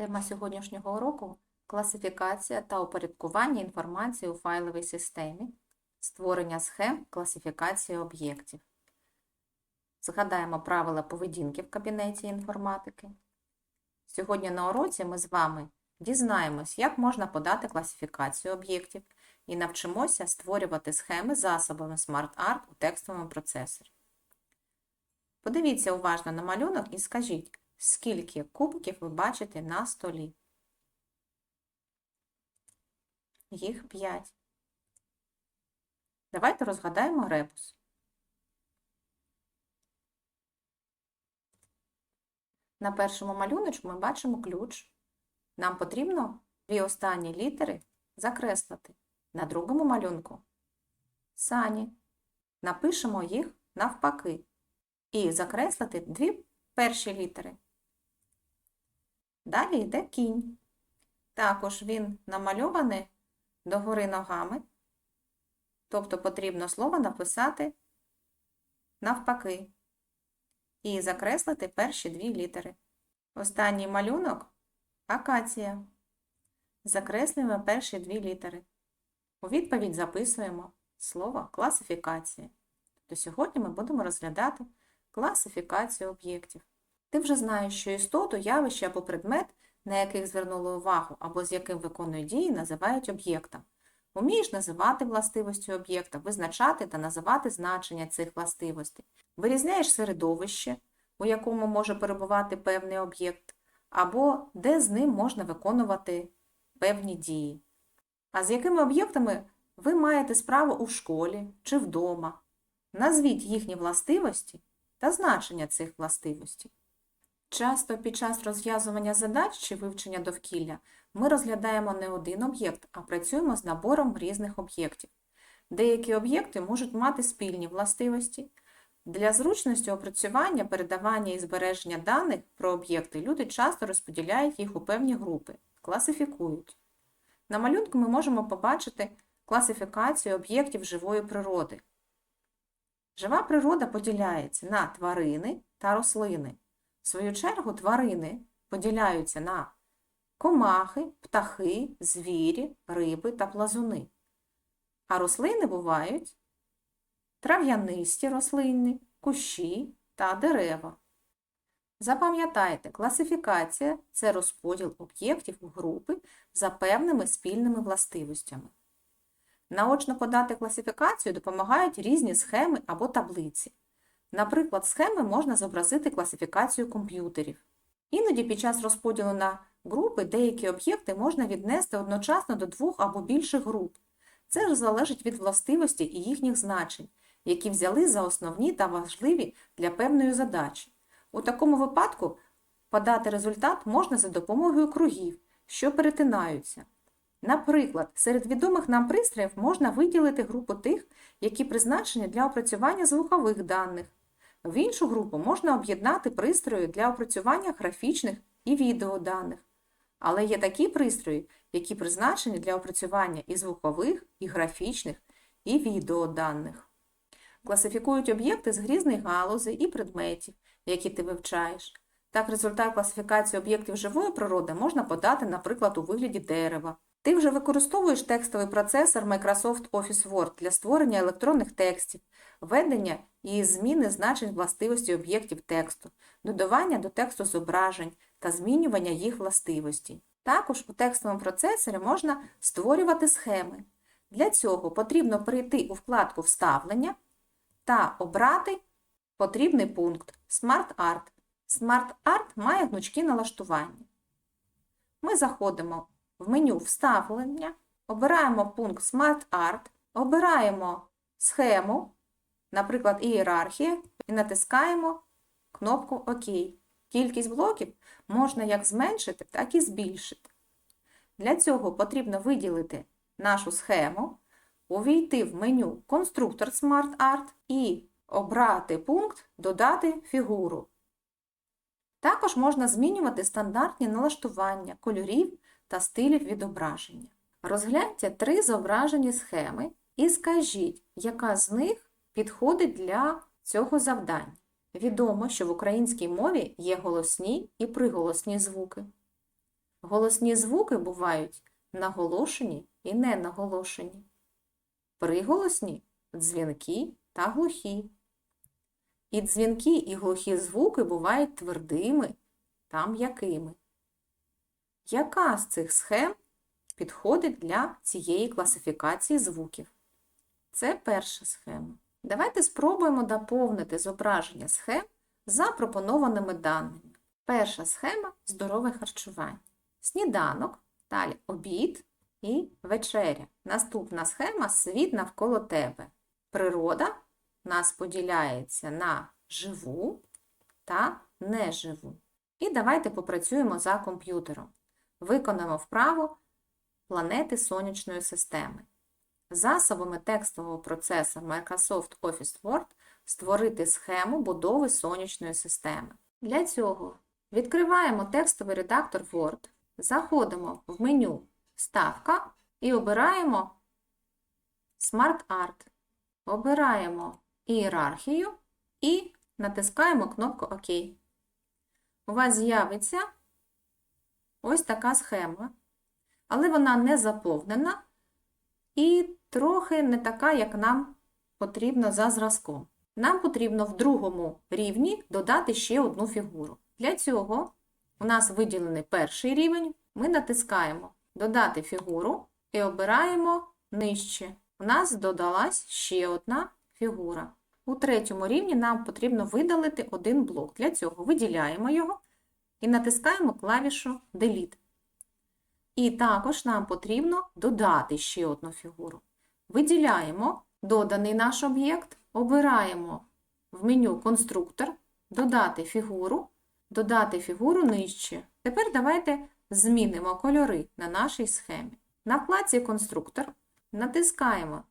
Тема сьогоднішнього уроку класифікація та упорядкування інформації у файловій системі, створення схем класифікації об'єктів. Згадаємо правила поведінки в кабінеті інформатики. Сьогодні на уроці ми з вами дізнаємось, як можна подати класифікацію об'єктів і навчимося створювати схеми засобами SmartArt у текстовому процесорі. Подивіться уважно на малюнок і скажіть, скільки кубків ви бачите на столі. Їх 5. Давайте розгадаємо ребус. На першому малюночку ми бачимо ключ. Нам потрібно дві останні літери закреслити. На другому малюнку сані. Напишемо їх навпаки. І закреслити дві перші літери. Далі йде кінь. Також він намальований догори ногами, тобто потрібно слово написати навпаки і закреслити перші дві літери. Останній малюнок акація. Закреслюємо перші дві літери. У відповідь записуємо слово класифікація. То сьогодні ми будемо розглядати класифікацію об'єктів. Ти вже знаєш, що істоту, явище або предмет, на яких звернули увагу або з яким виконують дії, називають об'єктом. Умієш називати властивості об'єкта, визначати та називати значення цих властивостей. Вирізняєш середовище, у якому може перебувати певний об'єкт, або де з ним можна виконувати певні дії. А з якими об'єктами ви маєте справу у школі чи вдома? Назвіть їхні властивості та значення цих властивостей. Часто під час розв'язування задач чи вивчення довкілля ми розглядаємо не один об'єкт, а працюємо з набором різних об'єктів. Деякі об'єкти можуть мати спільні властивості. Для зручності опрацювання, передавання і збереження даних про об'єкти люди часто розподіляють їх у певні групи, класифікують. На малюнку ми можемо побачити класифікацію об'єктів живої природи. Жива природа поділяється на тварини та рослини. В свою чергу, тварини поділяються на комахи, птахи, звірі, риби та плазуни. А рослини бувають трав'янисті рослини, кущі та дерева. Запам'ятайте, класифікація це розподіл об'єктів у групи за певними спільними властивостями. Наочно подати класифікацію допомагають різні схеми або таблиці. Наприклад, схеми можна зобразити класифікацію комп'ютерів. Іноді під час розподілу на групи деякі об'єкти можна віднести одночасно до двох або більших груп. Це ж залежить від властивості і їхніх значень, які взяли за основні та важливі для певної задачі. У такому випадку подати результат можна за допомогою кругів, що перетинаються. Наприклад, серед відомих нам пристроїв можна виділити групу тих, які призначені для опрацювання звукових даних. В іншу групу можна об'єднати пристрої для опрацювання графічних і відеоданих. Але є такі пристрої, які призначені для опрацювання і звукових, і графічних, і відеоданих. Класифікують об'єкти з різних галузей і предметів, які ти вивчаєш. Так, результат класифікації об'єктів живої природи можна подати, наприклад, у вигляді дерева. Ти вже використовуєш текстовий процесор Microsoft Office Word для створення електронних текстів, введення і зміни значень властивості об'єктів тексту, додавання до тексту зображень та змінювання їх властивостей. Також у текстовому процесорі можна створювати схеми. Для цього потрібно перейти у вкладку Вставлення та обрати потрібний пункт Smart Art. Smart Art має гнучкі налаштування. Ми заходимо в меню Вставлення, обираємо пункт Smart Art, обираємо схему, наприклад, ієрархія, і натискаємо кнопку ОК. Кількість блоків можна як зменшити, так і збільшити. Для цього потрібно виділити нашу схему, увійти в меню Конструктор Smart Art і обрати пункт Додати фігуру. Також можна змінювати стандартні налаштування кольорів та стилів відображення. Розгляньте три зображені схеми і скажіть, яка з них підходить для цього завдання. Відомо, що в українській мові є голосні і приголосні звуки. Голосні звуки бувають наголошені і ненаголошені. Приголосні дзвінкі та глухі. І дзвінкі і глухі звуки бувають твердими та м'якими. Яка з цих схем підходить для цієї класифікації звуків? Це перша схема. Давайте спробуємо доповнити зображення схем запропонованими даними. Перша схема здорове харчування. Сніданок, далі обід і вечеря. Наступна схема світ навколо тебе. Природа нас поділяється на живу та неживу. І давайте попрацюємо за комп'ютером. Виконаємо вправу планети сонячної системи. Засобами текстового процесу Microsoft Office Word створити схему будови сонячної системи. Для цього відкриваємо текстовий редактор Word, заходимо в меню Вставка і обираємо Smart Art. Обираємо ієрархію і натискаємо кнопку ОК. У вас з'явиться ось така схема, але вона не заповнена і трохи не така, як нам потрібно за зразком. Нам потрібно в другому рівні додати ще одну фігуру. Для цього у нас виділений перший рівень, ми натискаємо Додати фігуру і обираємо нижче. У нас додалась ще одна фігура. У третьому рівні нам потрібно видалити один блок. Для цього виділяємо його і натискаємо клавішу Delete. І також нам потрібно додати ще одну фігуру. Виділяємо доданий наш об'єкт, обираємо в меню Конструктор, додати фігуру, додати фігуру нижче. Тепер давайте змінимо кольори на нашій схемі. На вкладці Конструктор натискаємо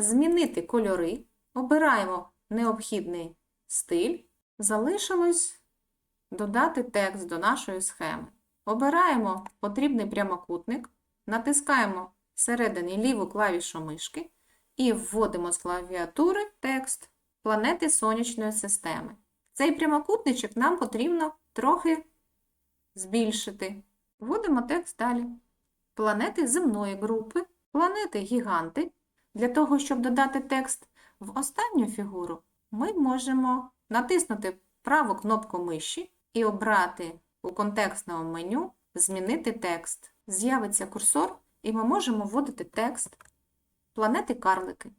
Змінити кольори, обираємо необхідний стиль, залишилось додати текст до нашої схеми. Обираємо потрібний прямокутник, натискаємо всередині ліву клавішу мишки і вводимо з клавіатури текст планети сонячної системи. Цей прямокутничок нам потрібно трохи збільшити. Вводимо текст далі. Планети земної групи, планети гіганти. Для того, щоб додати текст в останню фігуру, ми можемо натиснути праву кнопку миші і обрати у контекстному меню Змінити текст. З'явиться курсор, і ми можемо вводити текст планети карлики.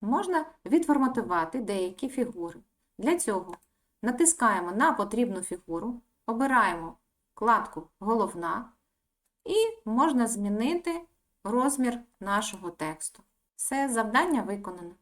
Можна відформатувати деякі фігури. Для цього натискаємо на потрібну фігуру, обираємо вкладку Головна і можна змінити розмір нашого тексту. Все завдання виконано.